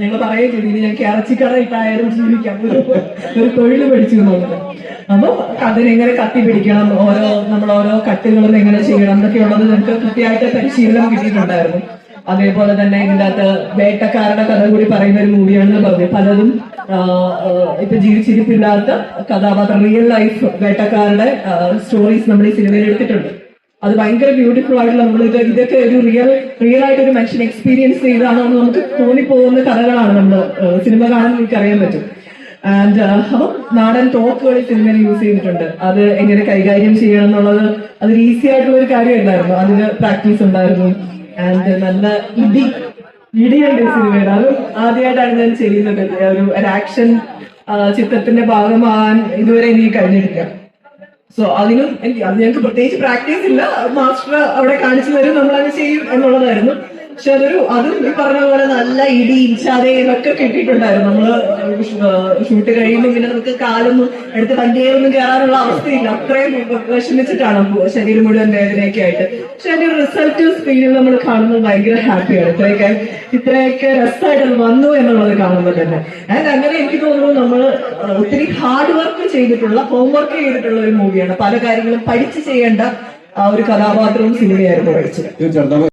ഞങ്ങൾ പറയുകയും ചെയ്തു ഇനി ഞങ്ങൾക്ക് ഇറച്ചിക്കട ഇട്ടായാലും ജീവിക്കാം. ഒരു തൊഴിൽ പഠിച്ചു എന്നുള്ളത് അപ്പൊ അതിനെങ്ങനെ കത്തി പിടിക്കണം? ഓരോ നമ്മൾ ഓരോ കട്ടുകളും എങ്ങനെ ചെയ്യണം? എന്നൊക്കെയുള്ളത് ഞങ്ങൾക്ക് കൃത്യമായിട്ട് പരിശീലനം കിട്ടിയിട്ടുണ്ടായിരുന്നു. അതേപോലെ തന്നെ ഇതിനകത്ത് വേട്ടക്കാരുടെ കഥ കൂടി പറയുന്ന ഒരു മൂവിയാണെന്ന് പറഞ്ഞു. പലതും ഇപ്പൊ ജീവിച്ചിരിപ്പില്ലാത്ത കഥാപാത്രം റിയൽ ലൈഫ് വേട്ടക്കാരുടെ സ്റ്റോറീസ് നമ്മൾ ഈ സിനിമയിൽ എടുത്തിട്ടുണ്ട്. അത് ഭയങ്കര ബ്യൂട്ടിഫുൾ ആയിട്ടുള്ള നമ്മൾ ഇത് ഇതൊക്കെ ഒരു റിയൽ റിയൽ ആയിട്ട് ഒരു മനുഷ്യൻ എക്സ്പീരിയൻസ് ചെയ്താണോ എന്ന് നമുക്ക് തോന്നിപ്പോകുന്ന കഥകളാണ് നമ്മൾ സിനിമ കാണാൻ നമുക്ക് അറിയാൻ പറ്റും ആൻഡ് അപ്പം നാടൻ ടോക്കുകൾ സിനിമയിൽ യൂസ് ചെയ്തിട്ടുണ്ട്. അത് എങ്ങനെ കൈകാര്യം ചെയ്യണം എന്നുള്ളത് അതൊരു ഈസി ആയിട്ടുള്ള ഒരു കാര്യമല്ലായിരുന്നു. അതിന് പ്രാക്ടീസ് ഉണ്ടായിരുന്നു. ആൻഡ് നല്ല ഇടി ഇടിയുണ്ട് സിനിമയുടെ. അതും ആദ്യമായിട്ടാണ് ഞാൻ ചെയ്യുന്നത്. ഒരു ആക്ഷൻ ചിത്രത്തിന്റെ ഭാഗമാകാൻ ഇതുവരെ എനിക്ക് കഴിഞ്ഞിട്ടില്ല. സോ അതിനും എനിക്ക് അത് ഞങ്ങൾക്ക് പ്രത്യേകിച്ച് പ്രാക്ടീസ് ഇല്ല. മാസ്റ്റർ അവിടെ കാണിച്ചു തരും നമ്മൾ അത് ചെയ്യും എന്നുള്ളതായിരുന്നു. അതൊരു അതും ഈ പറഞ്ഞ പോലെ നല്ല ഇടി ചതയും ഒക്കെ കിട്ടിയിട്ടുണ്ടായിരുന്നു. നമ്മൾ ഷൂട്ട് കഴിയുമ്പോൾ പിന്നെ നമുക്ക് കാലൊന്നും എടുത്ത് വണ്ടിയൊന്നും കയറാനുള്ള അവസ്ഥയില്ല. അത്രയും വിഷമിച്ചിട്ടാണ് ശരീരം മുഴുവൻ വേദനയൊക്കെ ആയിട്ട്. പക്ഷെ അതിന്റെ റിസൾട്ട് സ്ക്രീനിൽ നമ്മൾ കാണുന്നത് ഭയങ്കര ഹാപ്പിയാണ്. ഇത്രയൊക്കെ ഇത്രയൊക്കെ രസമായിട്ട് വന്നു എന്നുള്ളത് കാണുമ്പോൾ തന്നെ. ആൻഡ് അങ്ങനെ എനിക്ക് തോന്നുന്നു നമ്മൾ ഒത്തിരി ഹാർഡ് വർക്ക് ചെയ്തിട്ടുള്ള ഹോം വർക്ക് ചെയ്തിട്ടുള്ള ഒരു മൂവിയാണ് പല കാര്യങ്ങളും പഠിച്ച് ചെയ്യേണ്ട ആ ഒരു കഥാപാത്രവും സിനിമയായിരുന്നു പഠിച്ചത്.